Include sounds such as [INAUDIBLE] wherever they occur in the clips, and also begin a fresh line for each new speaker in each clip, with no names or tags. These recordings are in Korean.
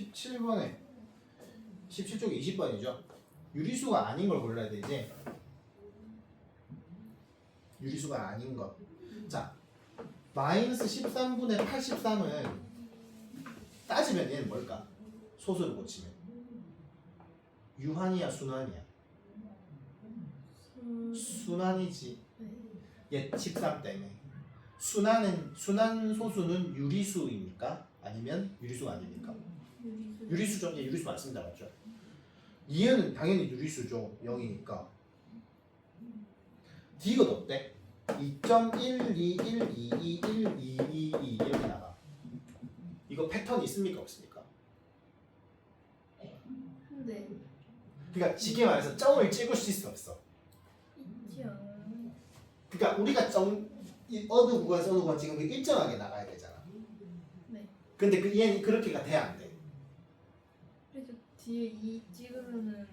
17번에 17쪽에 20번이죠. 유리수가 아닌 걸 골라야 되지. 유리수가 아닌 것. 자, 마이너스 13분의 83은 따지면 얘는 뭘까? 소수를 고치면 유한이야 순환이야?
음,
순환이지.
네.
얘13 때문에. 순환은 순환 소수는 유리수입니까? 아니면 유리수가 아닙니까?
유리수.
유리수죠. 예, 유리수 맞습니다. 맞죠? 이해는 당연히 유리수죠. 0이니까. D가 어때? 2.121221222 이렇게 나가. 이거 패턴이 있습니까? 없습니까?
네.
그러니까 쉽게 말해서 점을 찍을 수 있어 없어?
않아요?
그러니까 우리가 점 이 어느 구간에서 어느 구간 지금 그 일정하게 나가야 되잖아.
네.
근데 그 얘는 그렇게가 돼야 안 돼.
그래서 뒤에 2 찍으면은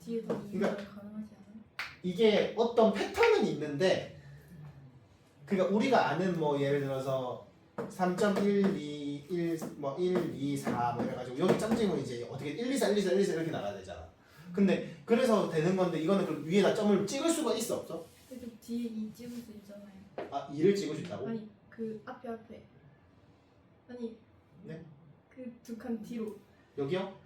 뒤에도 2가
그러니까-
가능하지 않아요?
이게 어떤 패턴은 있는데 그러니까 우리가 아는 뭐 예를 들어서 3.121뭐 1, 2, 4뭐 이래가지고 여기 점 찍으면 이제 어떻게 1, 2, 4, 1, 2, 4, 1, 2, 4 이렇게 나가야 되잖아. 근데 그래서 되는 건데 이거는 그 위에다 점을 찍을 수가 있어 없어?
그래서 뒤에 2 찍을 수 있잖아요.
아 2를 찍을 수 있다고?
아니 그 앞에 앞에. 아니.
네?
그 두 칸 뒤로.
여기요?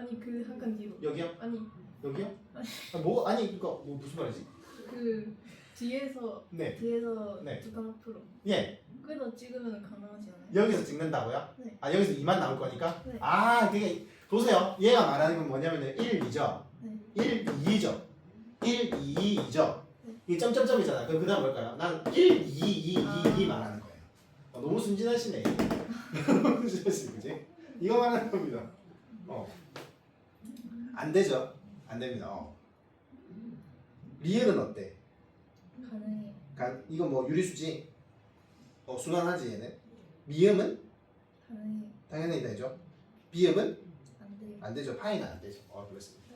아니 그한칸 뒤로.
여기요?
아니
여기요? 아, 뭐 아니 이거 뭐 무슨 말이지?
그 뒤에서
네.
뒤에서
네.
두칸 앞으로.
예.
그래서 찍으면 가능하지 않아요?
여기서 찍는다고요?
네.
아 여기서 2만 나올 거니까?
네.
아 그게 보세요. 얘가 말하는 건 뭐냐면은 1, 2죠.
네.
1, 2죠. 1, 2, 2죠.
네.
이 점점점이잖아. 그럼 그다음 뭘까요? 난 1, 2, 2, 2,
아.
2 말하는 거예요. 어, 너무 순진하시네. [LAUGHS] 순진하시 그지? 이거 말하는 겁니다. 어. 안 되죠. 안 됩니다. 어. 리을은 어때?
가능해요.
가, 이거 뭐 유리수지? 어, 순환하지 얘는? 미음은?
가능해요.
당연히 되죠. 비음은?
안 돼요.
안 되죠. 파이는 안 되죠. 어, 그렇습니다.